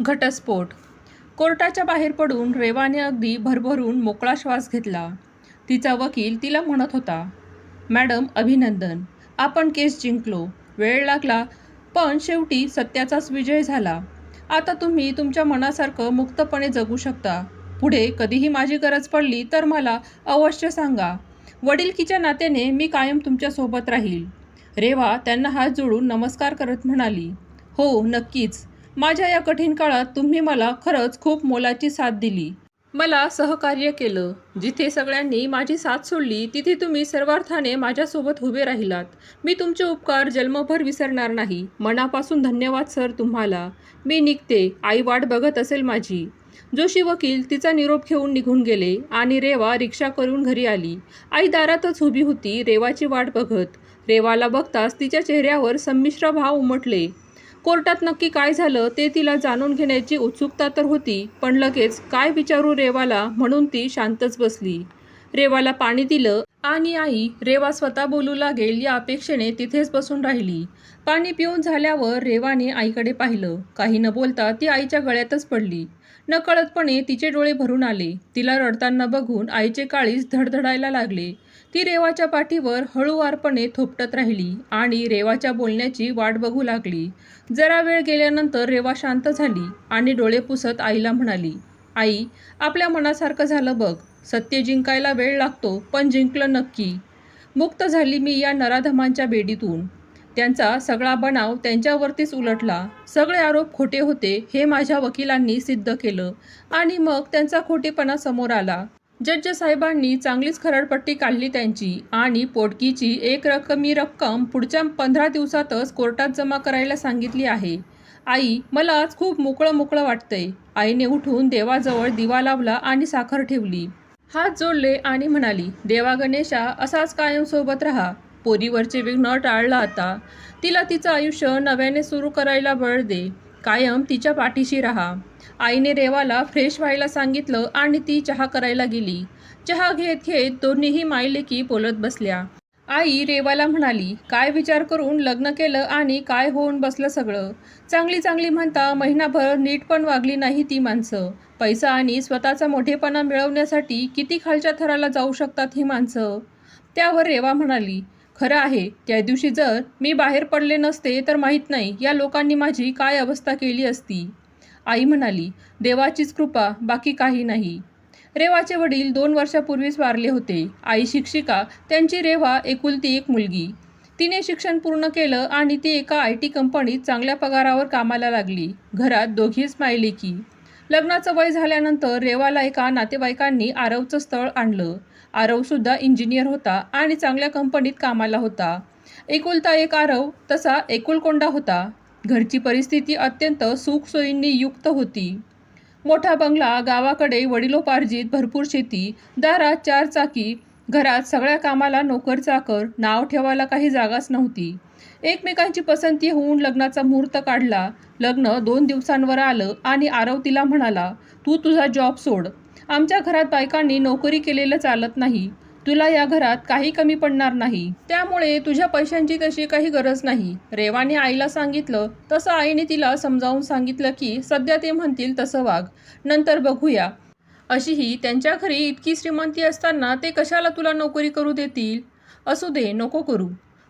घटस्फोट. कोर्टाच्या बाहेर पडून रेवाने अगदी भरभरून मोकळा श्वास घेतला. तिचा वकील तिला म्हणत होता मॅडम अभिनंदन. आपण केस जिंकलो. वेळ लागला पण शेवटी सत्याचाच विजय झाला. आता तुम्ही तुमच्या मनासारखं मुक्तपणे जगू शकता. पुढे कधीही माझी गरज पडली तर मला अवश्य सांगा. वडीलकीच्या नात्याने मी कायम तुमच्यासोबत राहील. रेवा त्यांना हात जोडून नमस्कार करत म्हणाली हो नक्कीच. माझ्या या कठीण काळात तुम्ही मला खरंच खूप मोलाची साथ दिली. मला सहकार्य केलं. जिथे सगळ्यांनी माझी साथ सोडली तिथे तुम्ही सर्वार्थाने माझ्यासोबत उभे राहिलात. मी तुमचे उपकार जन्मभर विसरणार नाही. मनापासून धन्यवाद सर तुम्हाला. मी निघते. आई वाट बघत असेल माझी. जोशी वकील तिचा निरोप घेऊन निघून गेले आणि रेवा रिक्षा करून घरी आली. आई दारातच उभी होती रेवाची वाट बघत. रेवाला बघताच तिच्या चेहऱ्यावर संमिश्र भाव उमटले. कोर्टात नक्की काय झालं ते तिला जाणून घेण्याची उत्सुकता तर होती पण लगेच काय विचारू रेवाला म्हणून ती शांतच बसली. रेवाला पाणी दिलं आणि आई रेवा स्वतः बोलू लागेल या अपेक्षेने तिथेच बसून राहिली. पाणी पिऊन झाल्यावर रेवाने आईकडे पाहिलं. काही न बोलता ती आईच्या गळ्यातच पडली. नकळतपणे तिचे डोळे भरून आले. तिला रडताना बघून आईचे काळीज धडधडायला लागले. ती रेवाच्या पाठीवर हळूवारपणे थोपटत राहिली आणि रेवाच्या बोलण्याची वाट बघू लागली. जरा वेळ गेल्यानंतर रेवा शांत झाली आणि डोळे पुसत आईला म्हणाली आई आपल्या मनासारखं झालं बघ. सत्य जिंकायला वेळ लागतो पण जिंकलं नक्की. मुक्त झाली मी या नराधमांच्या बेडीतून. त्यांचा सगळा बनाव त्यांच्यावरतीच उलटला. सगळे आरोप खोटे होते हे माझ्या वकिलांनी सिद्ध केलं आणि मग त्यांचा खोटेपणा समोर आला. जज साहेबांनी चांगलीच खरडपट्टी काढली त्यांची आणि पोटकीची एक रकमी रक्कम पुढच्या पंधरा दिवसातच कोर्टात जमा करायला सांगितली आहे. आई मला आज खूप मोकळं मोकळं वाटतंय. आईने उठून देवाजवळ दिवा लावला आणि साखर ठेवली. हात जोडले आणि म्हणाली देवा गणेशा असाच कायम सोबत राहा. पोरीवरचे विघ्न टाळला आता. तिला तिचं आयुष्य नव्याने सुरू करायला बळ दे. कायम तिच्या पाठीशी राहा. आईने रेवाला फ्रेश व्हायला सांगितलं आणि ती चहा करायला गेली. चहा घेत घेत दोन्हीही मायलेकी बोलत बसल्या. आई रेवाला म्हणाली काय विचार करून लग्न केलं आणि काय होऊन बसलं सगळं? चांगली चांगली म्हणता महिनाभर नीट पण वागली नाही ती माणसं. पैसा आणि स्वतःचा मोठेपणा मिळवण्यासाठी किती खालच्या थराला जाऊ शकतात ही माणसं? त्यावर रेवा म्हणाली खरं आहे त्या दिवशी जर मी बाहेर पडले नसते तर माहीत नाही या लोकांनी माझी काय अवस्था केली असती. आई म्हणाली देवाचीच कृपा बाकी काही नाही. रेवाचे वडील दोन वर्षापूर्वीच वारले होते. आई शिक्षिका त्यांची रेवा एकुलती एक मुलगी. तिने शिक्षण पूर्ण केलं आणि ती एका आय टी कंपनीत चांगल्या पगारावर कामाला लागली. घरात दोघीच मायले की. लग्नाचं वय झाल्यानंतर रेवाला एका नातेवाईकांनी आरवचं स्थळ आणलं. आरवसुद्धा इंजिनियर होता आणि चांगल्या कंपनीत कामाला होता. एकुलता एक आरव तसा एकुलकोंडा होता. घरची परिस्थिती अत्यंत सुखसोयींनी युक्त होती. मोठा बंगला गावाकडे वडिलोपार्जित भरपूर शेती दारात चार चाकी घरात सगळ्या कामाला नोकर चाकर नाव ठेवायला काही जागाच नव्हती. एकमेकांची पसंती होऊन लग्नाचा मुहूर्त काढला. लग्न दोन दिवसांवर आलं आणि आरव तिला म्हणाला तू तुझा जॉब सोड. आमच्या घरात बायकांनी नोकरी केलेलं चालत नाही. तुला या घरात काही कमी पडणार नाही. त्यामुळे तुझ्या पैशांची तशी काही गरज नाही. रेवाने आईला सांगितलं तसं आईने तिला समजावून सांगितलं की सध्या ते म्हणतील तसं वाघ नंतर बघूया. अशीही त्यांच्या घरी इतकी श्रीमंती असताना ते कशाला तुला नोकरी करू देतील? असू दे नको करू.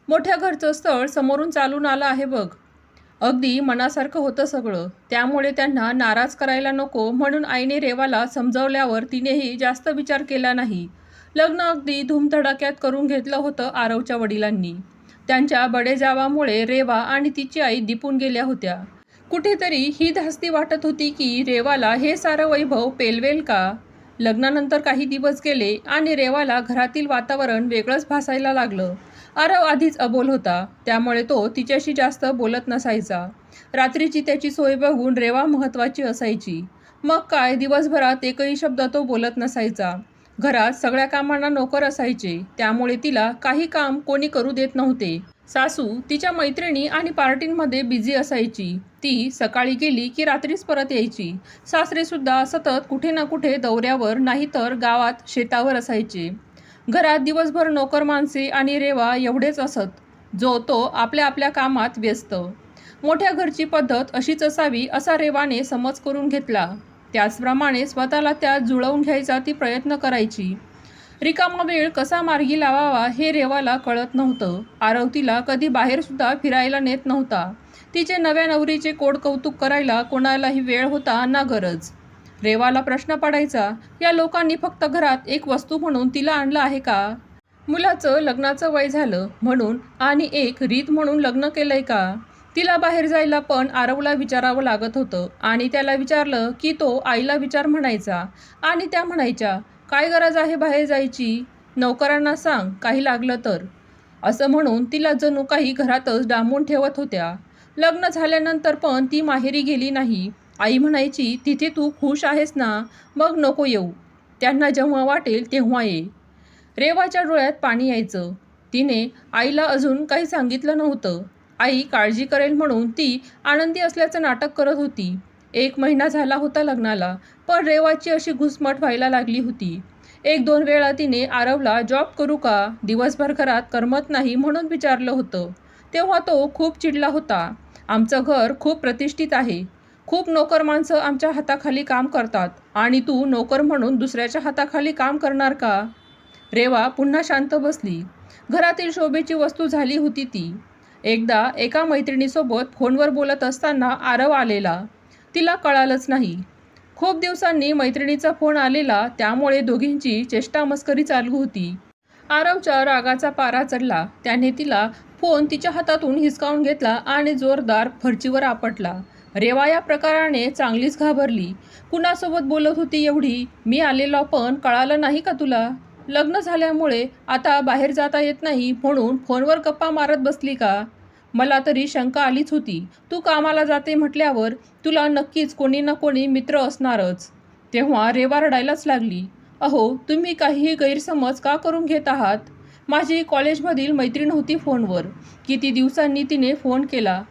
मोठ्या घरचं स्थळ समोरून चालून आलं आहे बघ. अगदी मनासारखं होतं सगळं. त्यामुळे त्यांना नाराज करायला नको म्हणून आईने रेवाला समजवल्यावर तिनेही जास्त विचार केला नाही. लग्न अगदी धूमधडाक्यात करून घेतलं होतं आरवच्या वडिलांनी. त्यांच्या बडेजावामुळे रेवा आणि तिची आई दिपून गेल्या होत्या. कुठेतरी ही धास्ती वाटत होती की रेवाला हे सारं वैभव पेलवेल का? लग्नानंतर काही दिवस गेले आणि रेवाला घरातील वातावरण वेगळंच भासायला लागलं. आरव आधीच अबोल होता त्यामुळे तो तिच्याशी जास्त बोलत नसायचा. रात्रीची त्याची सोय बघून रेवा महत्त्वाची असायची. मग काय दिवसभरात एकही शब्द तो बोलत नसायचा. घरात सगळ्या कामांना नोकर असायचे त्यामुळे तिला काही काम कोणी करू देत नव्हते. सासू तिच्या मैत्रिणी आणि पार्टींमध्ये बिझी असायची. ती सकाळी गेली की रात्रीच परत यायची. सासरेसुद्धा सतत कुठे ना कुठे दौऱ्यावर नाहीतर गावात शेतावर असायचे. घरात दिवसभर नोकर माणसे आणि रेवा एवढेच असत जो तो आपल्या आपल्या कामात व्यस्त. मोठ्या घरची पद्धत अशीच असावी असा रेवाने समज करून घेतला. त्याचप्रमाणे स्वतःला त्यात जुळवून घ्यायचा ती प्रयत्न करायची. रिकामा वेळ कसा मार्गी लावावा हे रेवाला कळत नव्हतं. आरवतीला कधी बाहेरसुद्धा फिरायला नेत नव्हता. तिचे नव्या नवरीचे कोड कौतुक करायला कोणालाही वेळ होता ना गरज. रेवाला प्रश्न पडायचा या लोकांनी फक्त घरात एक वस्तू म्हणून तिला आणलं आहे का? मुलाचं लग्नाचं वय झालं म्हणून आणि एक रीत म्हणून लग्न केलंय का? तिला बाहेर जायला पण आरवला विचारावं लागत होतं आणि त्याला विचारलं की तो आईला विचार म्हणायचा आणि त्या म्हणायच्या काय गरज आहे बाहेर जायची? नौकरांना सांग काही लागलं तर. असं म्हणून तिला जणू काही घरातच डांबून ठेवत होत्या. लग्न झाल्यानंतर पण ती माहेरी गेली नाही. आई म्हणायची तिथे तू खुश आहेस ना मग नको येऊ. त्यांना जेव्हा वाटेल तेव्हा ये. रेवाच्या डोळ्यात पाणी यायचं. तिने आईला अजून काही सांगितलं नव्हतं. आई काळजी करेल म्हणून ती आनंदी असल्याचं नाटक करत होती. एक महिना झाला होता लग्नाला पण रेवाची अशी घुसमट व्हायला लागली होती. एक दोन वेळा तिने आरवला जॉब करू का? दिवसभर घरात करमत नाही म्हणून विचारलं होतं. तेव्हा तो खूप चिडला होता. आमचं घर खूप प्रतिष्ठित आहे. खूप नोकर माणसं आमच्या हाताखाली काम करतात. आणि तू नोकर म्हणून दुसऱ्याच्या हाताखाली काम करणार का? रेवा पुन्हा शांत बसली. घरातील शोभेची वस्तू झाली होती ती. एकदा एका मैत्रिणीसोबत फोनवर बोलत असताना आरव आलेला. तिला कळालंच नाही. खूप दिवसांनी मैत्रिणीचा फोन आलेला त्यामुळे दोघींची चेष्टा मस्करी चालू होती. आरवच्या रागाचा पारा चढला. त्याने तिला फोन तिच्या हातातून हिसकावून घेतला आणि जोरदार फरचीवर आपटला. रेवा या प्रकाराने चांगलीच घाबरली. कुणासोबत बोलत होती एवढी? मी आलेलो पण कळालं नाही का तुला? लग्न झाल्यामुळे आता बाहेर जाता येत नाही म्हणून फोनवर गप्पा मारत बसली का? मला तरी शंका आलीच होती. तू कामाला जाते म्हटल्यावर तुला नक्कीच कोणी ना कोणी मित्र असणारच. तेव्हा रेवा रडायलाच लागली. अहो तुम्ही काहीही गैरसमज का करून घेत आहात? माझी कॉलेजमधील मैत्रीण होती फोनवर. किती दिवसांनी तिने फोन केला.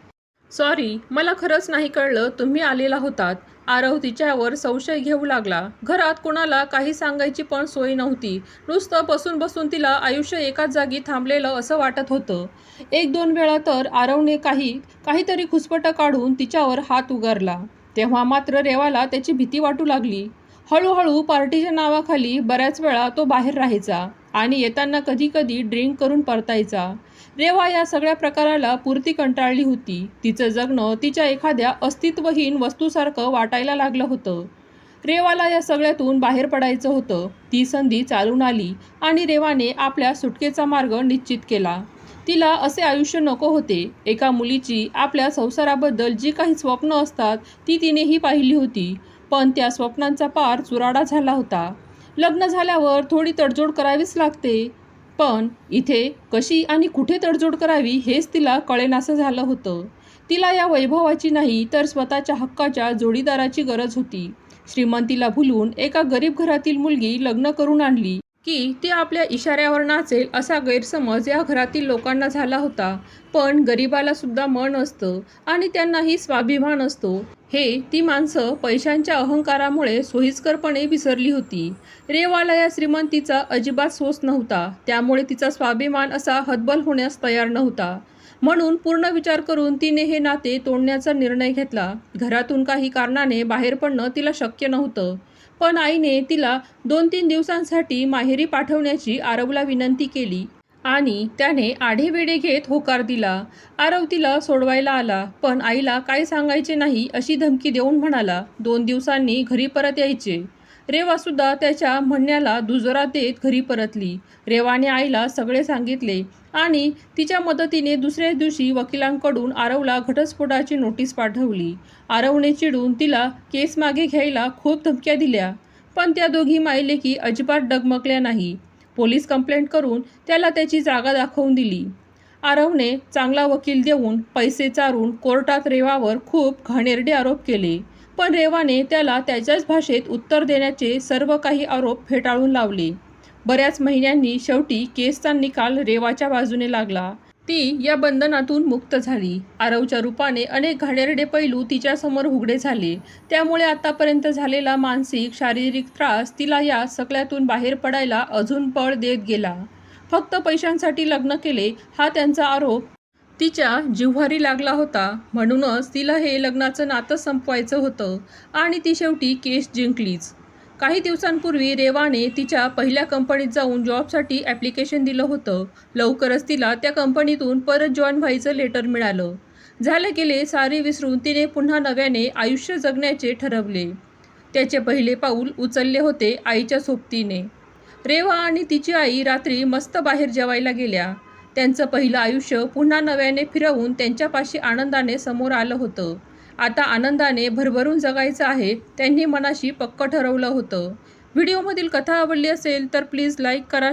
सॉरी मला खरंच नाही कळलं तुम्ही आलेला होतात. आरव तिच्यावर संशय घेऊ लागला. घरात कोणाला काही सांगायची पण सोय नव्हती. नुसतं बसून बसून तिला आयुष्य एकाच जागी थांबलेलं असं वाटत होतं. एक दोन वेळा तर आरवने काही काहीतरी खुसपटं काढून तिच्यावर हात उगारला. तेव्हा मात्र रेवाला त्याची भीती वाटू लागली. हळूहळू पार्टीच्या नावाखाली बऱ्याच वेळा तो बाहेर राहायचा. आणि येताना कधीकधी ड्रिंक करून परतायचा. रेवा या सगळ्या प्रकाराला पुरती कंटाळली होती. तिचं जगणं तिच्या एखाद्या अस्तित्वहीन वस्तूसारखं वाटायला लागलं होतं. रेवाला या सगळ्यातून बाहेर पडायचं होतं. ती संधी चालून आली आणि रेवाने आपल्या सुटकेचा मार्ग निश्चित केला. तिला असे आयुष्य नको होते. एका मुलीची आपल्या संसाराबद्दल जी काही स्वप्न असतात ती तिनेही पाहिली होती. पण त्या स्वप्नांचा पार चुराडा झाला होता. लग्न झाल्यावर थोडी तडजोड करावीच लागते. पण इथे कशी आणि कुठे तडजोड करावी हेच तिला कळेनासं झालं होतं. तिला या वैभवाची नाही तर स्वतःच्या हक्काच्या जोडीदाराची गरज होती. श्रीमंतीला भुलून एका गरीब घरातील मुलगी लग्न करून आणली की ती आपल्या इशाऱ्यावर नाचेल असा गैरसमज या घरातील लोकांना झाला होता. पण गरिबाला सुद्धा मन असतं आणि त्यांनाही स्वाभिमान असतो. हे ती माणसं पैशांच्या अहंकारामुळे सोयीस्करपणे विसरली होती. रेवाला या श्रीमंतीचा अजिबात सोस नव्हता. त्यामुळे तिचा स्वाभिमान असा हतबल होण्यास तयार नव्हता. म्हणून पूर्ण विचार करून तिने हे नाते तोडण्याचा निर्णय घेतला. घरातून काही कारणाने बाहेर पडणं तिला शक्य नव्हतं. पण आईने तिला दोन तीन दिवसांसाठी माहेरी पाठवण्याची आरवला विनंती केली. आणि त्याने आढेवेढे घेत होकार दिला. आरव तिला सोडवायला आला पण आईला काय सांगायचे नाही अशी धमकी देऊन म्हणाला दोन दिवसांनी घरी परत यायचे. रेवासुद्धा त्याच्या म्हणण्याला दुजोरा देत घरी परतली. रेवाने आईला सगळे सांगितले आणि तिच्या मदतीने दुसऱ्या दिवशी वकिलांकडून आरवला घटस्फोटाची नोटीस पाठवली. आरवने चिडून तिला केस मागे घ्यायला खूप धमक्या दिल्या पण त्या दोघी मायलेकी अजिबात डगमगल्या नाही. पोलीस कंप्लेंट करून त्याला त्याची जागा दाखवून दिली. आरवने चांगला वकील देऊन पैसे चारून कोर्टात रेवावर खूप घाणेरडे आरोप केले. पण रेवाने त्याला त्याच्याच भाषेत उत्तर देण्याचे सर्व काही आरोप फेटाळून लावले. बऱ्याच महिन्यांनी शेवटी केसचा निकाल रेवाच्या बाजूने लागला. ती या बंधनातून मुक्त झाली. आरवच्या रूपाने अनेक घाणेरडे पैलू तिच्यासमोर उघडे झाले. त्यामुळे आतापर्यंत झालेला मानसिक शारीरिक त्रास तिला या सगळ्यातून बाहेर पडायला अजून बळ देत गेला. फक्त पैशांसाठी लग्न केले हा त्यांचा आरोप तिच्या जिव्हारी लागला होता. म्हणूनच तिला हे लग्नाचं नातं संपवायचं होतं आणि ती शेवटी केस जिंकलीच. काही दिवसांपूर्वी रेवाने तिच्या पहिल्या कंपनीत जाऊन जॉबसाठी ॲप्लिकेशन दिलं होतं. लवकरच तिला त्या कंपनीतून परत जॉईन व्हायचं लेटर मिळालं. झालं गेले सारे विसरून तिने पुन्हा नव्याने आयुष्य जगण्याचे ठरवले. त्याचे पहिले पाऊल उचलले होते आईच्या सोबतीने. रेवा आणि तिची आई रात्री मस्त बाहेर जेवायला गेल्या. त्यांचं पहिलं आयुष्य पुन्हा नव्याने फिरवून त्यांच्यापाशी आनंदाने समोर आलं होतं. आता आनंदाने भरभरून जगायचं आहे त्यांनी मनाशी पक्क ठरवलं होतं. व्हिडिओमधील कथा आवडली असेल तर प्लीज लाईक करा